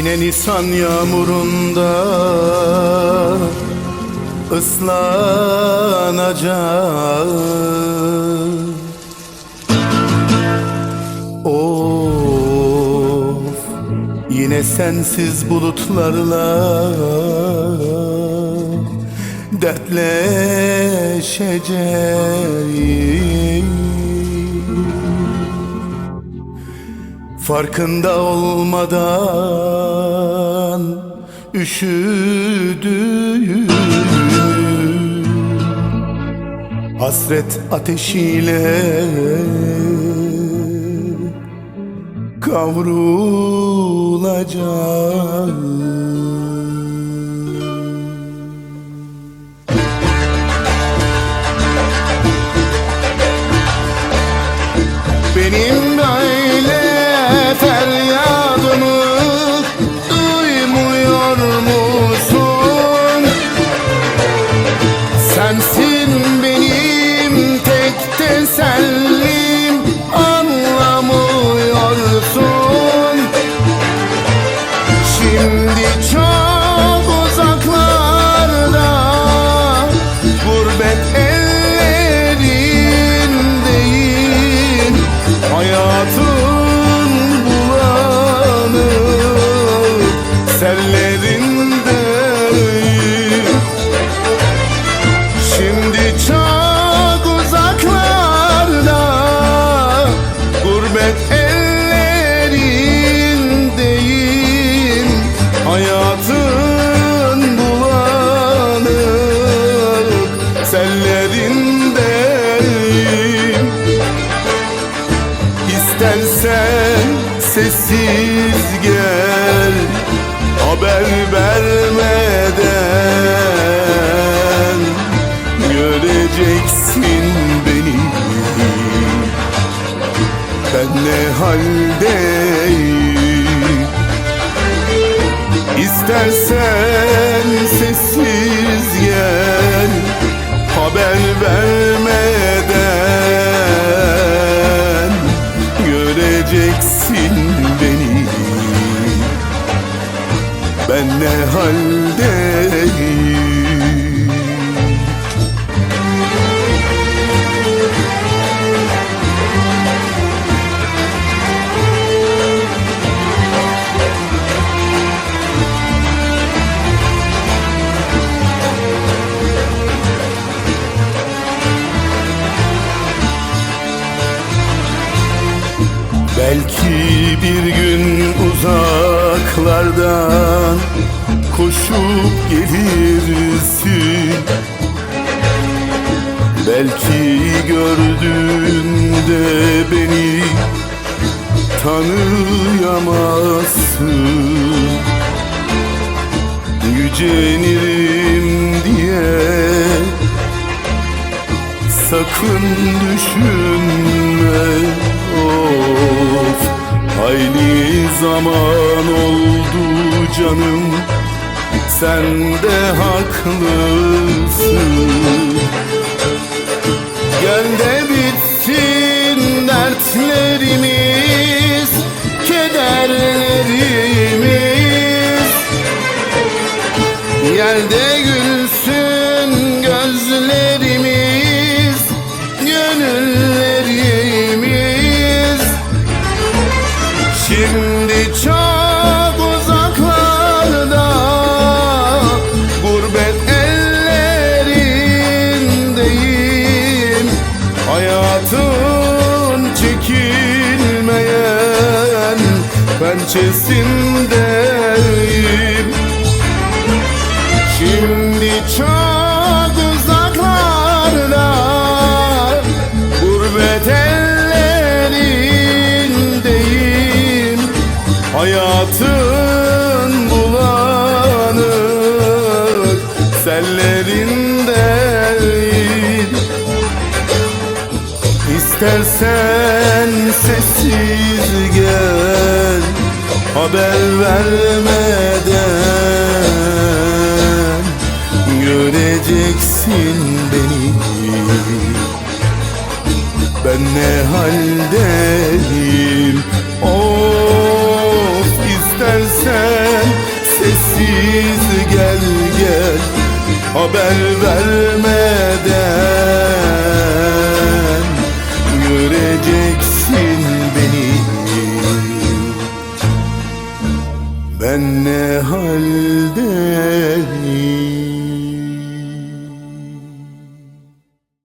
Yine Nisan yağmurunda ıslanacağım Of Yine sensiz bulutlarla dertleşeceğim Farkında olmadan üşüdüğüm Hasret ateşiyle kavrulacağım İstersen sessiz gel Haber vermeden Göreceksin Belki bir gün uzaklardan koşup gelirsin. Belki gördüğünde beni tanıyamazsın. Yücenirim diye sakın düşünme. Of Hayli zaman oldu canım sen de haklısın. Gel de bitsin dertlerimiz Kederlerimiz. Gel de gülsün pençesindeyim Şimdi çok uzaklarda Gurbet ellerindeyim. Hayatın bulanık sellerindeyim İstersen sessiz gel haber vermeden Göreceksin beni. Ben ne haldeyim? Of istersen sessiz gel gel. Haber verme Ben ne haldeyim